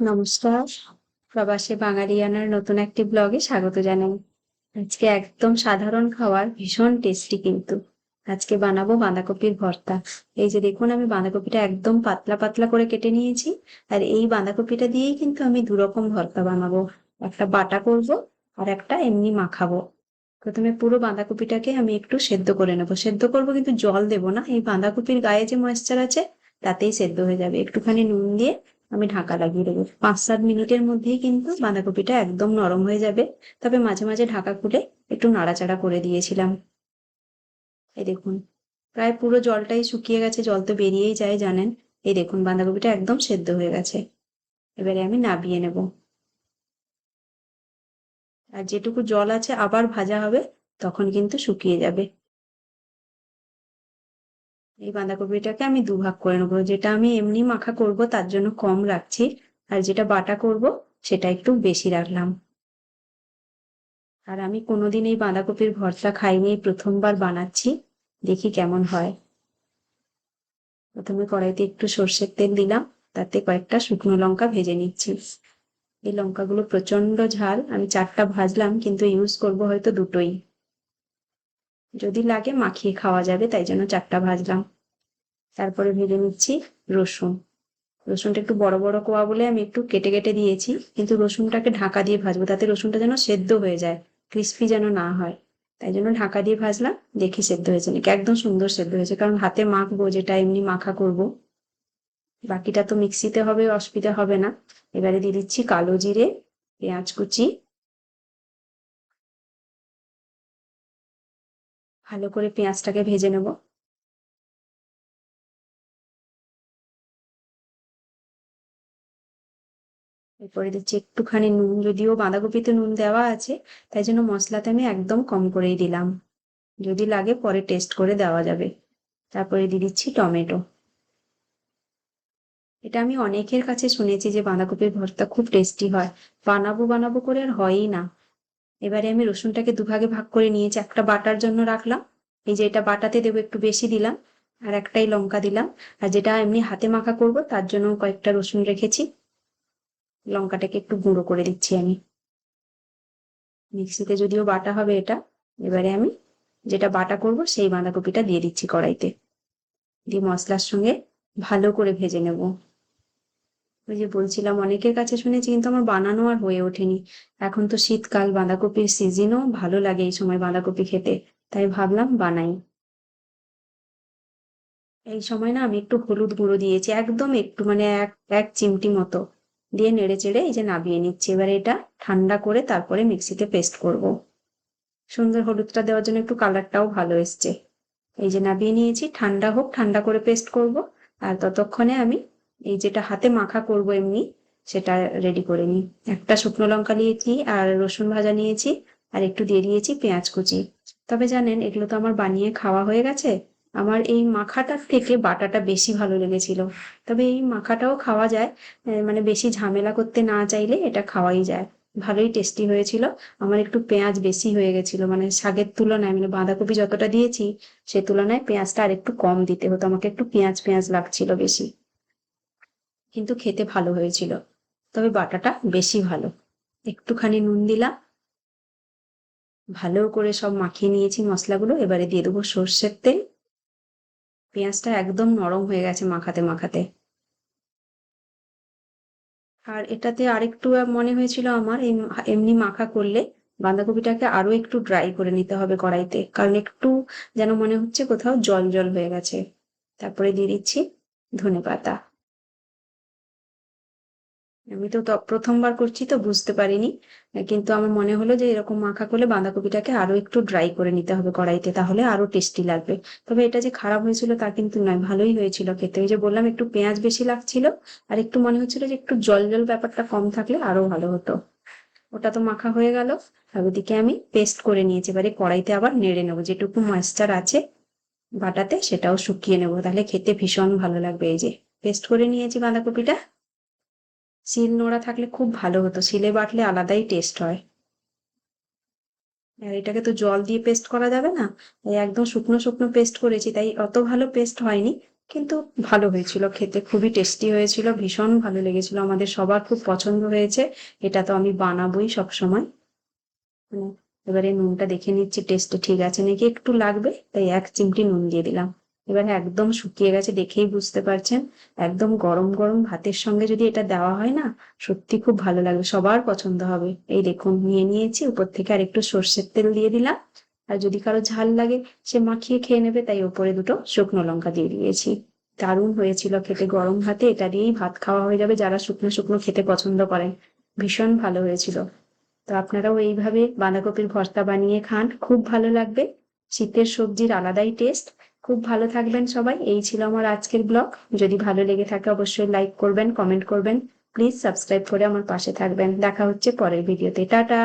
নমস্কার। প্রবাসী বাঙালিয়ানার নতুন একটি ব্লগে স্বাগত জানাই। আজকে একদম সাধারণ খাবার, ভীষণ টেস্টি কিন্তু। আজকে বানাবো বাঁধাকপির ভর্তা। এই যে দেখুন, আমি বাঁধাকপিটা একদম পাতলা পাতলা করে কেটে নিয়েছি। আর এই বাঁধাকপিটা দিয়েই কিন্তু আমি দু রকম ভর্তা বানাবো। একটা বাটা করব আর একটা এমনি মাখাবো। প্রথমে পুরো বাঁধাকপিটাকে আমি একটু সেদ্ধ করে নেব। সেদ্ধ করব কিন্তু জল দেবো না। এই বাঁধাকপির গায়ে যে ময়েশ্চার আছে, তাতেই সেদ্ধ হয়ে যাবে। একটুখানি নুন দিয়ে আমি ঢাকা লাগিয়ে দেবো পাঁচ সাত মিনিটের মধ্যেই কিন্তু বাঁধাকপিটা একদম নরম হয়ে যাবে। তবে মাঝে মাঝে ঢাকা খুলে একটু নাড়াচাড়া করে দিয়েছিলাম। এই দেখুন, প্রায় পুরো জলটাই শুকিয়ে গেছে, জল তো বেরিয়েই যায়, জানেন? এই দেখুন, বাঁধাকপিটা একদম সেদ্ধ হয়ে গেছে। এবারে আমি নাবিয়ে নেব। আর যেটুকু জল আছে আবার ভাজা হবে, তখন কিন্তু শুকিয়ে যাবে। এই বাঁধাকপিটাকে আমি দুভাগ করে নেব। যেটা আমি এমনি মাখা করব, তার জন্য কম রাখছি। আর যেটা বাটা করব, সেটা একটু বেশি রাখলাম। আর আমি কোনোদিন এই বাঁধাকপির ভর্তা খাইনি প্রথমবার বানাচ্ছি। দেখি কেমন হয়। প্রথমে কড়াইতে একটু সর্ষের তেল দিলাম, তাতে কয়েকটা শুকনো লঙ্কা ভেজে নিচ্ছি। এই লঙ্কাগুলো প্রচণ্ড ঝাল, আমি চারটা ভাজলাম, কিন্তু ইউজ করব হয়তো দুটোই। যদি লাগে মাখিয়ে খাওয়া যাবে, তাই জন্য চারটা ভাজলাম। তারপরে ভেজে নিচ্ছি রসুন। রসুনটা একটু বড় বড় কোয়া বলে আমি একটু কেটে কেটে দিয়েছি, কিন্তু রসুনটাকে ঢাকা দিয়ে ভাজবো, তাতে রসুনটা যেন সেদ্ধ হয়ে যায় ক্রিস্পি যেন না হয়। তাই জন্য ঢাকা দিয়ে ভাজলাম, দেখি সেদ্ধ হয়েছে নাকি। একদম সুন্দর সেদ্ধ হয়েছে, কারণ হাতে মাখবো যেটা, এমনি মাখা করব। বাকিটা তো মিক্সিতে হবে, অসুবিধা হবে না। এবারে দিয়ে দিচ্ছি কালো জিরে, পেঁয়াজ কুচি। ভালো করে পেঁয়াজটাকে ভেজে নেব। এরপরে দিচ্ছি একটুখানি নুন, যদিও বাঁধাকপিতে নুন দেওয়া আছে, তাই জন্য মশলাতে আমি একদম কম করেই দিলাম। যদি লাগে পরে টেস্ট করে দেওয়া যাবে। তারপরে দিয়ে দিচ্ছি টমেটো। এটা আমি অনেকের কাছে শুনেছি যে বাঁধাকপির ভর্তা খুব টেস্টি হয়। বানাবো বানাবো করে আর হয়ই না। এবারে আমি রসুনটাকে দুভাগে ভাগ করে নিয়েছি। একটা বাটার জন্য রাখলাম। এই যে এটা বাটাতে দেবো, একটু বেশি দিলাম। আর একটাই লঙ্কা দিলাম। আর যেটা এমনি হাতে মাখা করব, তার জন্য কয়েকটা রসুন রেখেছি। লঙ্কাটাকে একটু গুঁড়ো করে দিচ্ছি আমি। মিক্সিতে যদিও বাটা হবে এটা, এবারে আমি যেটা বাটা করব সেই বাঁধাকপিটা দিয়ে দিচ্ছি কড়াইতে। দিয়ে মশলার সঙ্গে ভালো করে ভেজে নেব। ওই যে বলছিলাম, অনেকের কাছে শুনেছি কিন্তু আমার বানানো আর হয়ে ওঠেনি। এখন তো শীতকাল, বাঁধাকপির সিজনও ভালো লাগে এই সময় বাঁধাকপি খেতে, তাই ভাবলাম বানাই। এই সময় না আমি একটু হলুদ গুঁড়ো দিয়েছি, একদম একটু মানে এক এক চিমটি মতো। দিয়ে নেড়ে চেড়ে এই যে নাবিয়ে নিচ্ছি। এবারে এটা ঠান্ডা করে তারপরে মিক্সিতে পেস্ট করব। সুন্দর হলুদটা দেওয়ার জন্য একটু কালারটাও ভালো এসছে। এই যে নাবিয়ে নিয়েছি, ঠান্ডা হোক, ঠান্ডা করে পেস্ট করব। আর ততক্ষণে আমি এই যেটা হাতে মাখা করব এমনি, সেটা রেডি করে নিই। একটা শুকনো লঙ্কা নিয়েছি আর রসুন ভাজা নিয়েছি আর একটু দিয়ে দিয়েছি পেঁয়াজ কুচি। তবে জানেন, এগুলো তো আমার বানিয়ে খাওয়া হয়ে গেছে। আমার এই মাখাটার থেকে বাটাটা বেশি ভালো লেগেছিল। তবে এই মাখাটাও খাওয়া যায় মানে বেশি ঝামেলা করতে না চাইলে এটা খাওয়াই যায়। ভালোই টেস্টি হয়েছিল। আমার একটু পেঁয়াজ বেশি হয়ে গেছিল মানে শাকের তুলনায় মানে বাঁধাকপি যতটা দিয়েছি, সে তুলনায় পেঁয়াজটা আর একটু কম দিতে হতো। আমাকে একটু পেঁয়াজ পেঁয়াজ লাগছিল বেশি। কিন্তু খেতে ভালো হয়েছিল। তবে বাটাটা বেশি ভালো। একটুখানি নুন দিলাম। ভালো করে সব মাখিয়ে নিয়েছি মশলাগুলো। এবারে দিয়ে দেবো সর্ষের তেল। পেঁয়াজটা একদম নরম হয়ে গেছে মাখাতে মাখাতে। আর এটাতে আরেকটু মনে হয়েছিল আমার এমনি মাখা করলে বাঁধাকপিটাকে আরও একটু ড্রাই করে নিতে হবে কড়াইতে, কারণ একটু যেন মনে হচ্ছে কোথাও জল জল হয়ে গেছে। তারপরে দিয়ে দিচ্ছি ধনে পাতা। আমি তো প্রথমবার করছি তো বুঝতে পারিনি। কিন্তু আমার মনে হলো যে এরকম মাখা করলে বাঁধাকপিটাকে আরও একটু ড্রাই করে নিতে হবে কড়াইতে, তাহলে আরও টেস্টি লাগবে। তবে এটা যে খারাপ হয়েছিল তা কিন্তু নয়, ভালোই হয়েছিল খেতে। ওই যে বললাম, একটু পেঁয়াজ বেশি লাগছিল, আর একটু মনে হচ্ছিল যে একটু জল জল ব্যাপারটা কম থাকলে আরও ভালো হতো। ওটা তো মাখা হয়ে গেল, আর ওদিকে আমি পেস্ট করে নিয়েছি। এবারে কড়াইতে আবার নেড়ে নেব, যেটুকু ময়েশ্চার আছে বাটাতে সেটাও শুকিয়ে নেব। তাহলে খেতে ভীষণ ভালো লাগবে এই যে। পেস্ট করে নিয়েছি বাঁধাকপিটা শিল নোড়া থাকলে খুব ভালো হতো। শিলে বাটলে আলাদাই টেস্ট হয়। আর এটাকে তো জল দিয়ে পেস্ট করা যাবে না। একদম শুকনো শুকনো পেস্ট করেছি, তাই অত ভালো পেস্ট হয়নি। কিন্তু ভালো হয়েছিল খেতে, খুবই টেস্টি হয়েছিল, ভীষণ ভালো লেগেছিল। আমাদের সবার খুব পছন্দ হয়েছে। এটা তো আমি বানাবোই সবসময়। এবারে নুনটা দেখে নিচ্ছি টেস্টে ঠিক আছে নাকি? একটু লাগবে, তাই এক চিমটি নুন দিয়ে দিলাম। এবারে একদম শুকিয়ে গেছে, দেখেই বুঝতে পারছেন। একদম গরম গরম ভাতের সঙ্গে যদি এটা দেওয়া হয় না, সত্যি খুব ভালো লাগবে, সবার পছন্দ হবে। এই দেখুন, নিয়ে নিয়েছি, উপর থেকে আর একটু সর্ষের তেল দিয়ে দিলাম। আর যদি কারও ঝাল লাগে, সে মাখিয়ে খেয়ে নেবে, তাই ওপরে দুটো শুকনো লঙ্কা দিয়ে দিয়েছি। দারুণ হয়েছিল খেতে, গরম ভাতে এটা দিয়েই ভাত খাওয়া হয়ে যাবে যারা শুকনো শুকনো খেতে পছন্দ করেন। ভীষণ ভালো হয়েছিল। তো আপনারাও এইভাবে বাঁধাকপির ভর্তা বানিয়ে খান, খুব ভালো লাগবে। শীতের সবজির আলাদাই টেস্ট। খুব ভালো থাকবেন সবাই। এই ছিল আমার আজকের ব্লগ। যদি ভালো লেগে থাকে অবশ্যই লাইক করবেন, কমেন্ট করবেন। প্লিজ সাবস্ক্রাইব করে আমার পাশে থাকবেন। দেখা হচ্ছে পরের ভিডিওতে। টাটা!